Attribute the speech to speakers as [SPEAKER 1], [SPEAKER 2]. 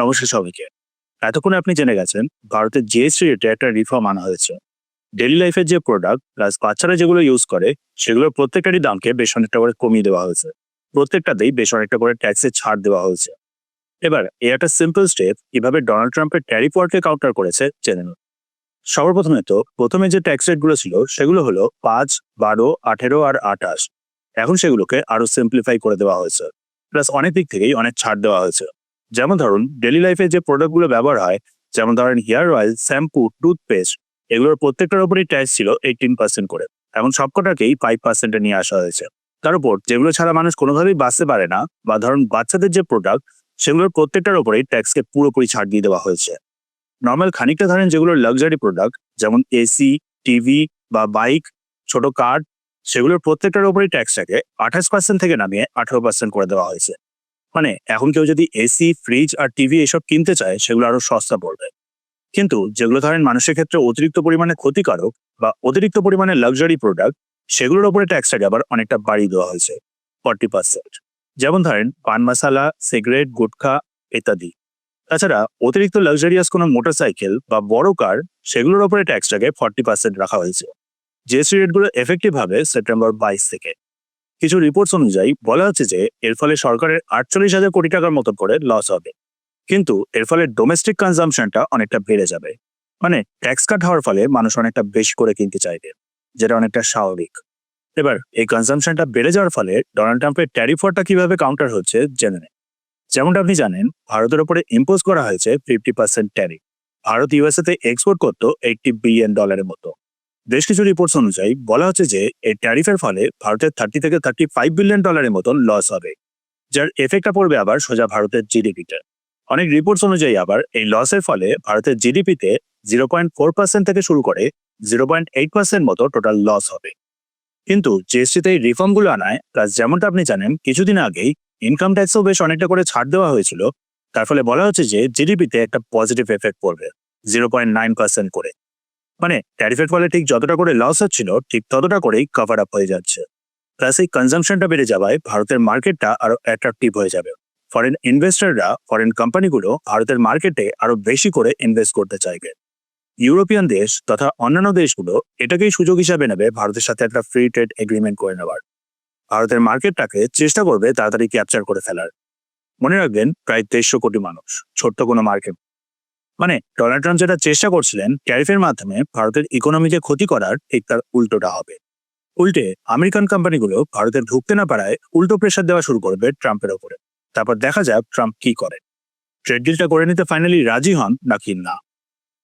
[SPEAKER 1] নমস্কার সবাইকে। এতক্ষণে আপনি জেনে গেছেন, ভারতের জিএসটি রেটে একটা রিফর্ম আনা হয়েছে। ডেলি লাইফের যে প্রোডাক্ট প্লাস বাচ্চারা যেগুলো ইউজ করে, সেগুলোর প্রত্যেকটারই দামকে বেশ অনেকটা করে কমিয়ে দেওয়া হয়েছে। প্রত্যেকটাতেই বেশ অনেকটা করে ট্যাক্সের ছাড় দেওয়া হয়েছে। এবার এই একটা সিম্পল স্টেপ কীভাবে ডোনাল্ড ট্রাম্পের ট্যারিফ ওয়ার্ডকে কাউন্টার করেছে, জেনে নিন। সর্বপ্রথমে তো, প্রথমে যে ট্যাক্স রেটগুলো ছিল, সেগুলো হলো পাঁচ, বারো, আঠেরো আর আঠাশ। এখন সেগুলোকে আরও সিম্পলিফাই করে দেওয়া হয়েছে। প্লাস অনেক দিক থেকেই অনেক ছাড় দেওয়া হয়েছে। যেমন ধরুন ডেলি লাইফে যে প্রোডাক্টগুলো ব্যবহার হয়, যেমন ধরেন হেয়ার অয়েল শ্যাম্পু টুথপেস্ট এগুলোর প্রত্যেকটার উপরই ট্যাক্স ছিল এইটিন পার্সেন্ট করে। এখন সবকটাকেই ফাইভ পার্সেন্টে নিয়ে আসা হয়েছে। তার উপর যেগুলো ছাড়া মানুষ কোনোভাবেই বাঁচতে পারে না বা ধরুন বাচ্চাদের যে প্রোডাক্ট সেগুলোর প্রত্যেকটার উপরেই ট্যাক্সকে পুরোপুরি ছাড় দিয়ে দেওয়া হয়েছে। নর্মাল খানিকটা ধরেন যেগুলো লাক্সারি প্রোডাক্ট যেমন এসি টিভি বা বাইক ছোট কার সেগুলোর প্রত্যেকটার উপরেই ট্যাক্সটাকে আঠাশ পার্সেন্ট থেকে নামিয়ে আঠারো পার্সেন্ট করে দেওয়া হয়েছে। মানে এখন কেউ যদি এসি ফ্রিজ আর টিভি এসব কিনতে চায়, সেগুলো আরও সস্তা পড়বে। কিন্তু যেগুলো ধরেন মানুষের ক্ষেত্রে অতিরিক্ত পরিমাণে ক্ষতিকারক বা অতিরিক্ত পরিমাণে লাক্সারি প্রোডাক্ট সেগুলোর উপরে ট্যাক্সটাকে আবার অনেকটা বাড়িয়ে দেওয়া হয়েছে ফর্টি পার্সেন্ট যেমন ধরেন পান মশালা সিগারেট গুটখা ইত্যাদি। তাছাড়া অতিরিক্ত লাক্সারিয়াস কোনো মোটরসাইকেল বা বড় কার সেগুলোর উপরে ট্যাক্সটাকে ফর্টি পার্সেন্ট রাখা হয়েছে। জিএসটি রেটগুলো এফেক্টিভ হবে সেপ্টেম্বর বাইশ থেকে। কিছু রিপোর্টস অনুযায়ী বলা হচ্ছে যে, এর ফলে সরকারের আটচল্লিশ হাজার কোটি টাকার মতো করে লস হবে। কিন্তু এর ফলে ডোমেস্টিক কনজামশনটা অনেকটা বেড়ে যাবে। মানে ট্যাক্স কাট হওয়ার ফলে মানুষ অনেকটা বেশি করে কিনতে চাইবে, যেটা অনেকটা স্বাভাবিক। এবার এই কনজামশনটা বেড়ে যাওয়ার ফলে ডোনাল্ড ট্রাম্পের ট্যারিফ ওয়ারটা কীভাবে কাউন্টার হচ্ছে জেনে নেন যেমনটা আপনি জানেন, ভারতের উপরে ইম্পোজ করা হয়েছে ফিফটি পার্সেন্ট ট্যারিফ ভারত ইউএসএতে এক্সপোর্ট করতো এইটটি বিলিয়ন ডলারের মতো। বেশ কিছু রিপোর্টস অনুযায়ী বলা হচ্ছে যে এই ট্যারিফের ফলে ভারতের থার্টি থেকে থার্টি ফাইভ বিলিয়ন ডলারের মতন লস হবে, যার এফেক্টটা পড়বে আবার সোজা ভারতের জিডিপিতে অনেক রিপোর্টস অনুযায়ী আবার এই লসের ফলে ভারতের জিডিপিতে জিরো পয়েন্ট ফোর পার্সেন্ট থেকে শুরু করে জিরো পয়েন্ট এইট পার্সেন্ট মতো টোটাল লস হবে। কিন্তু জিএসটিতে এই রিফর্মগুলো আনায় প্লাস যেমনটা আপনি জানেন, কিছুদিন আগেই ইনকাম ট্যাক্সও বেশ অনেকটা করে ছাড় দেওয়া হয়েছিল, তার ফলে বলা হচ্ছে যে জিডিপিতে একটা পজিটিভ এফেক্ট পড়বে জিরো পয়েন্ট নাইন পার্সেন্ট করে। মানে ট্যারিফের ফলে ঠিক যতটা করে লস হচ্ছিল, ঠিক ততটা করেই কভার আপ হয়ে যাচ্ছে। প্লাস এই কনজামশনটা বেড়ে যাওয়ায় ভারতের মার্কেটটা আরও অ্যাট্রাকটিভ হয়ে যাবে। ফরেন ইনভেস্টররা ফরেন কোম্পানিগুলো ভারতের মার্কেটে আরও বেশি করে ইনভেস্ট করতে চাইবে। ইউরোপিয়ান দেশ তথা অন্যান্য দেশগুলো এটাকেই সুযোগ হিসাবে নেবে ভারতের সাথে একটা ফ্রি ট্রেড এগ্রিমেন্ট করে নেওয়ার। ভারতের মার্কেটটাকে চেষ্টা করবে তাড়াতাড়ি ক্যাপচার করে ফেলার। মনে রাখবেন, প্রায় দেড়শো কোটি মানুষ, ছোট্ট কোনো মার্কেট মানে ডোনাল্ড ট্রাম্প যেটা চেষ্টা করছিলেন ট্যারিফের মাধ্যমে ভারতের ইকোনমিকে ক্ষতি করার, ঠিক তার উল্টোটা হবে। উল্টে আমেরিকান কোম্পানিগুলো ভারতে ঢুকতে না পারায় উল্টো প্রেশার দেওয়া শুরু করবে ট্রাম্পের ওপরে। তারপর দেখা যাক ট্রাম্প কি করে। ট্রেড ডিলটা করে নিতে ফাইনালি রাজি হন নাকি না।